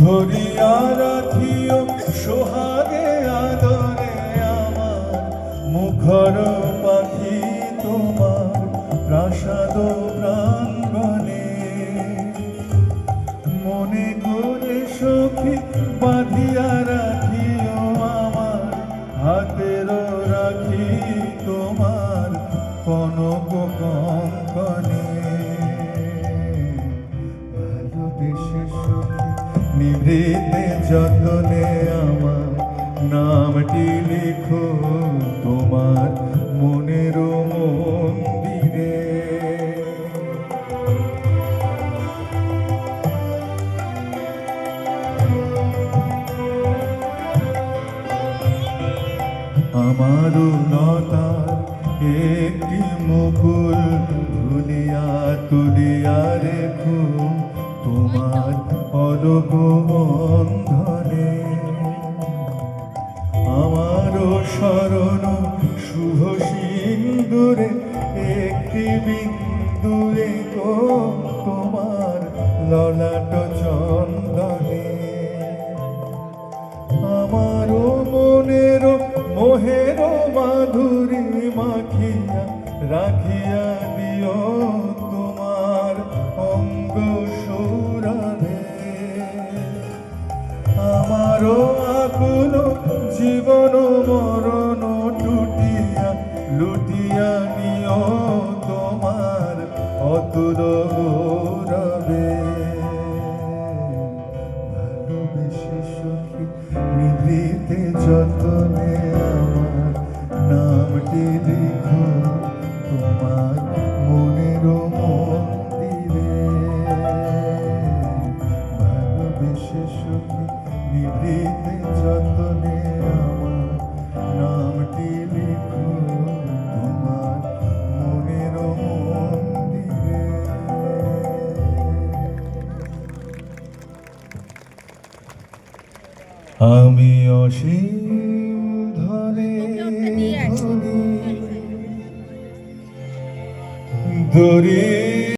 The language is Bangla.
ধরিয়া রাখিও সোহাগে আদরে আমার মুখর পাখি তোমার প্রাসাদ প্রাঙ্গণে বাঁধিয়া রাখিও আমার, হাতের রাখি তোমার কনক কঙ্কনে। ভালোবেসে সখী, নিভৃতে যতনে আমার নামটি লিখো। আমারও লতার একটি মুকুল ভুলিয়া তুলিয়া রেখো। তোমার অরব বন্ধনে আমারও স্মরণ শুভ সিন্দুরে, একটি বিন্দুরে তোমার ললাট মোহের মাধুরী মাখিয়া, রাখিয়া দিও তোমার অঙ্গ সৌরভে। আমারও আকুল জীবন মরণ টুটিয়া, লুটিয়া নিও তোমার অতুল গৌরবে ভালোবেসে সখী নিভৃতে আমার লিখো তোমার মনের মন্দিরে। ভালোবেসে সখী নিভৃতে যতনে আমার নামটি লিখো তোমার মনের মন্দিরে। আমি অসীম ধরে ধরে দরি